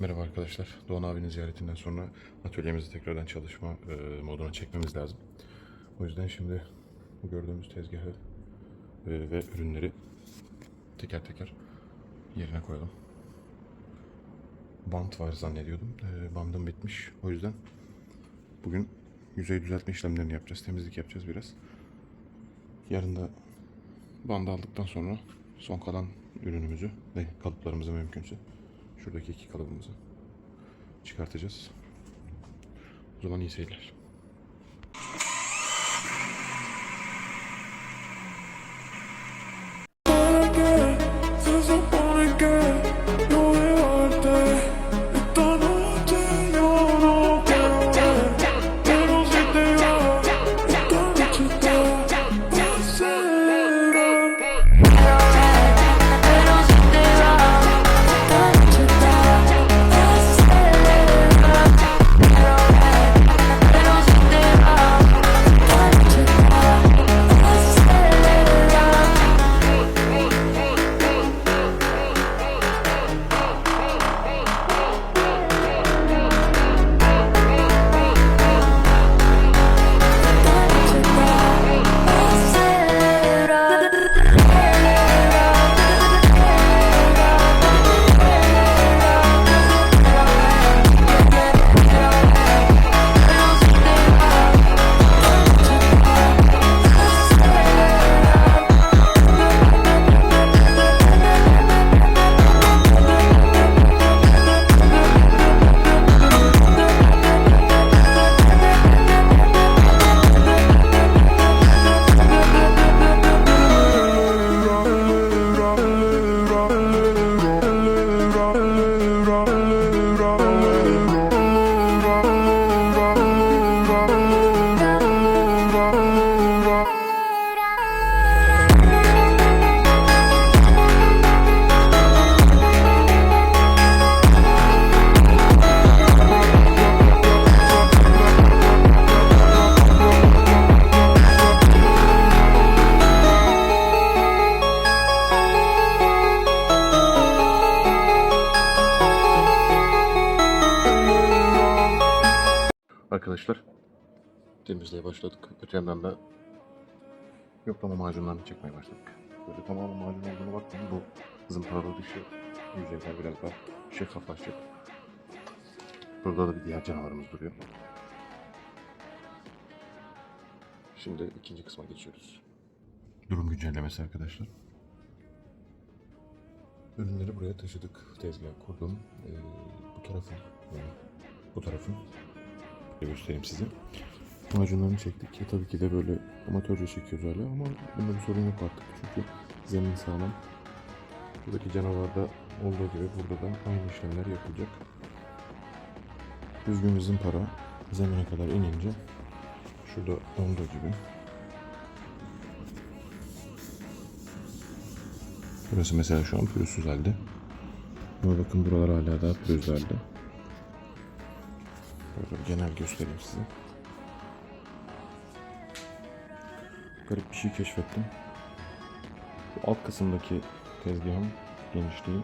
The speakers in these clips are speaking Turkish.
Merhaba arkadaşlar. Doğan abinin ziyaretinden sonra atölyemizi tekrardan çalışma e, moduna çekmemiz lazım. O yüzden şimdi bu gördüğümüz tezgahı e, ve ürünleri teker teker yerine koyalım. Bant var zannediyordum. E, bandım bitmiş. O yüzden bugün yüzey düzeltme işlemlerini yapacağız. Temizlik yapacağız biraz. Yarın da bandı aldıktan sonra son kalan ürünümüzü ve kalıplarımızı mümkünse şuradaki iki kalıbımızı çıkartacağız. O zaman iyi seyirler. Arkadaşlar temizliğe başladık. Öte yandan da yoklama macunlarını çekmeye başladık. Böyle tamamen macun olduğuna bakmayın. Bu zımparalı dışı yüzeyler biraz daha şeffaflaşacak. Burada da bir diğer canavarımız duruyor. Şimdi ikinci kısma geçiyoruz. Durum güncellemesi arkadaşlar. Ürünleri buraya taşıdık. Tezgah kurdum. Ee, bu tarafın yani bu tarafın göstereyim size. Macunlarını çektik. Ya tabii ki de böyle amatörce çekiyoruz hala ama bunda bir sorun yok artık. Çünkü zemin sağlam. Buradaki canavarda olduğu gibi burada da aynı işlemler yapılacak. Düzgün zımpara zemine kadar inince şurada olduğu gibi Burası mesela şu an pürüzsüz halde. Ama bakın buralar hala daha pürüzlü halde. Böyle bir genel göstereyim size. Garip bir şey keşfettim. Bu alt kısımdaki tezgahın genişliği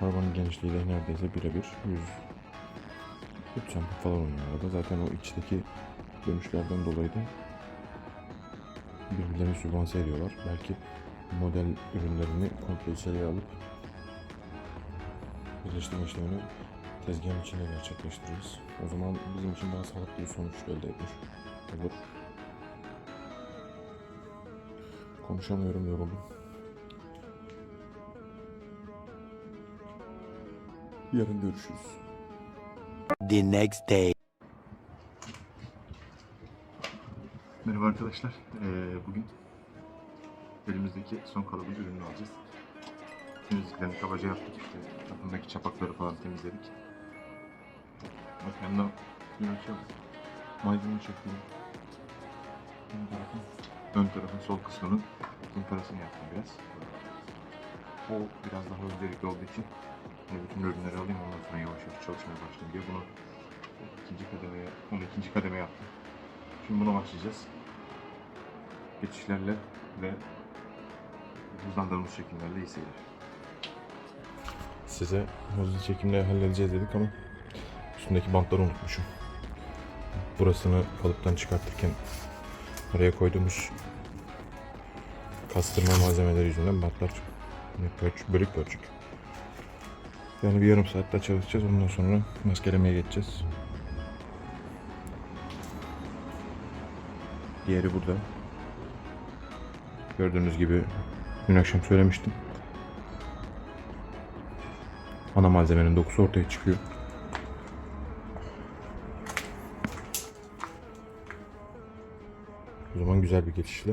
arabanın genişliğiyle neredeyse birebir 100 3 santim falan oynuyor arada. Zaten o içteki dönüşlerden dolayı da birbirlerini sübvanse ediyorlar. Belki model ürünlerini komple içeriye alıp birleştirme işlemini tezgahın içinde gerçekleştiririz. O zaman bizim için daha sağlıklı bir sonuç elde etmiş olur. Konuşamıyorum yoruldum. Yarın görüşürüz. the next day. Merhaba arkadaşlar. Ee, bugün elimizdeki son kalıbın ürününü alacağız. Temizliklerini kabaca yaptık işte. Tapındaki çapakları falan temizledik. Bak yanına bir açalım. Maydanoz çektiğim. Ön tarafın, ön tarafın sol kısmının zımparasını yaptım biraz. O biraz daha öncelikli olduğu için hani bütün ürünleri alayım ondan sonra yavaş yavaş çalışmaya başlayayım diye bunu ikinci kademeye, onu ikinci kademe yaptım. Şimdi buna başlayacağız. Geçişlerle ve hızlandırılmış şekillerle iyi seyirler. size hızlı çekimle halledeceğiz dedik ama üstündeki bantları unutmuşum. Burasını kalıptan çıkartırken oraya koyduğumuz kastırma malzemeleri yüzünden bantlar pörç, bölük pörçük. Yani bir yarım saat daha çalışacağız. Ondan sonra maskelemeye geçeceğiz. Diğeri burada. Gördüğünüz gibi dün akşam söylemiştim. Ana malzemenin dokusu ortaya çıkıyor. O zaman güzel bir geçişle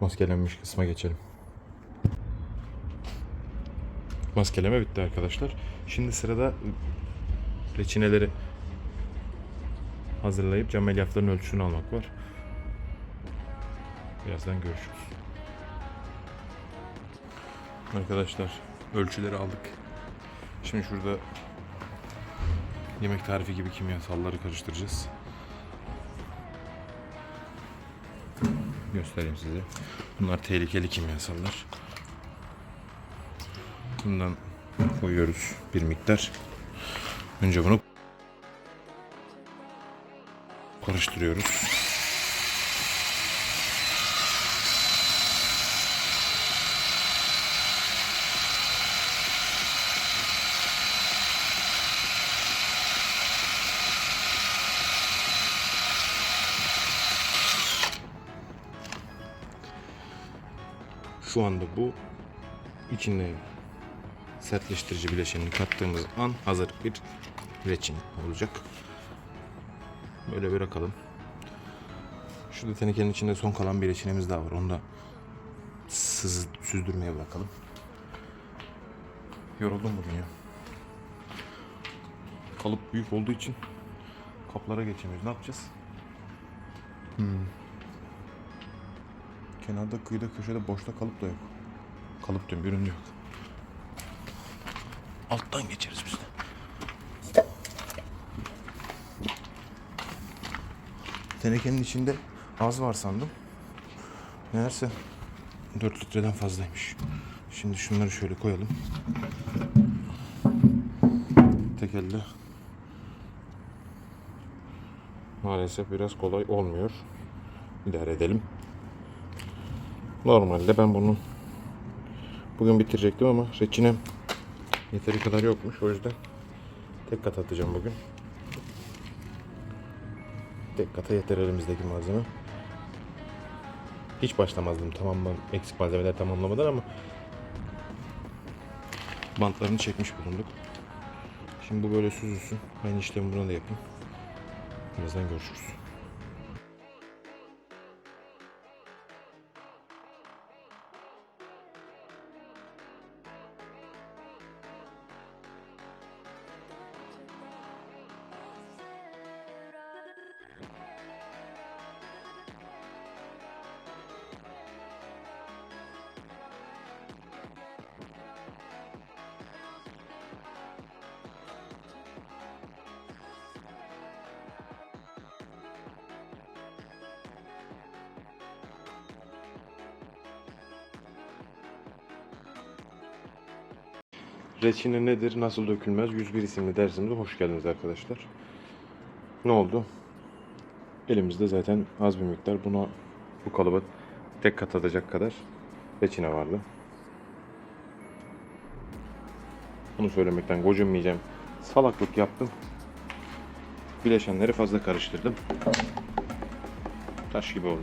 maskelenmiş kısma geçelim. Maskeleme bitti arkadaşlar. Şimdi sırada reçineleri hazırlayıp cam elyafların ölçüsünü almak var. Birazdan görüşürüz. Arkadaşlar ölçüleri aldık. Şimdi şurada yemek tarifi gibi kimyasalları karıştıracağız. Göstereyim size. Bunlar tehlikeli kimyasallar. Bundan koyuyoruz bir miktar. Önce bunu karıştırıyoruz. Şu anda bu içinde sertleştirici bileşenini kattığımız an hazır bir reçin olacak. Böyle bırakalım. Şurada tenekenin içinde son kalan bir reçinemiz daha var. Onu da sız, süzdürmeye bırakalım. Yoruldum bugün ya. Kalıp büyük olduğu için kaplara geçemiyoruz. Ne yapacağız? Hmm. Kenarda, kıyıda, köşede boşta kalıp da yok. Kalıp diyorum, ürün yok. Alttan geçeriz biz de. Tenekenin içinde az var sandım. Meğerse 4 litreden fazlaymış. Şimdi şunları şöyle koyalım. Tek elde. Maalesef biraz kolay olmuyor. İdare edelim. Normalde ben bunu bugün bitirecektim ama reçinem yeteri kadar yokmuş. O yüzden tek kat atacağım bugün. Tek kata yeter elimizdeki malzeme. Hiç başlamazdım tamamlan eksik malzemeler tamamlamadan ama bantlarını çekmiş bulunduk. Şimdi bu böyle süzülsün. Aynı işlemi buna da yapayım. Birazdan görüşürüz. Reçine nedir, nasıl dökülmez 101 isimli dersimize hoş geldiniz arkadaşlar. Ne oldu? Elimizde zaten az bir miktar buna bu kalıba tek kat atacak kadar reçine vardı. Bunu söylemekten gocunmayacağım. Salaklık yaptım. Bileşenleri fazla karıştırdım. Taş gibi oldu.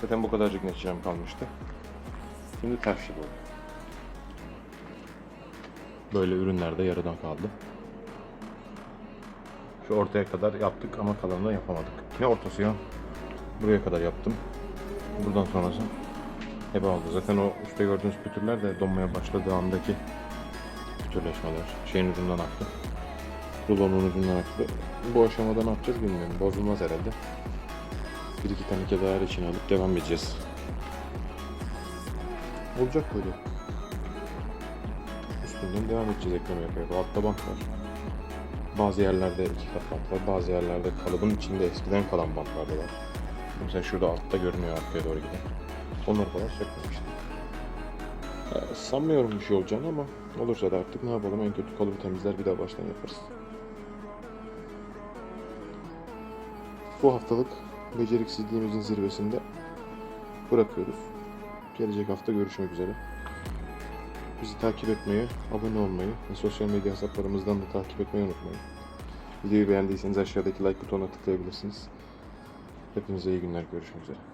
Zaten bu kadarcık neçinem kalmıştı. Şimdi taş gibi oldu. Böyle ürünler de yarıdan kaldı. Şu ortaya kadar yaptık ama kalanını yapamadık. Ne ortası ya? Buraya kadar yaptım. Buradan sonrası heba oldu. Zaten o üstte gördüğünüz pütürler de donmaya başladığı andaki pütürleşmeler. Şeyin ucundan aktı. Rulonun ucundan aktı. Bu aşamada ne yapacağız bilmiyorum. Bozulmaz herhalde. Bir iki tane daha için alıp devam edeceğiz. Olacak böyle üstünden devam edeceğiz ekleme yaparak. Altta bant var. Bazı yerlerde iki kat bant var. Bazı yerlerde kalıbın içinde eskiden kalan bantlar da var. Mesela şurada altta görünüyor arkaya doğru giden. Onları falan sökmemiştim. Ee, sanmıyorum bir şey olacağını ama olursa da artık ne yapalım en kötü kalıbı temizler bir daha baştan yaparız. Bu haftalık beceriksizliğimizin zirvesinde bırakıyoruz. Gelecek hafta görüşmek üzere. Bizi takip etmeyi, abone olmayı ve sosyal medya hesaplarımızdan da takip etmeyi unutmayın. Videoyu beğendiyseniz aşağıdaki like butonuna tıklayabilirsiniz. Hepinize iyi günler, görüşmek üzere.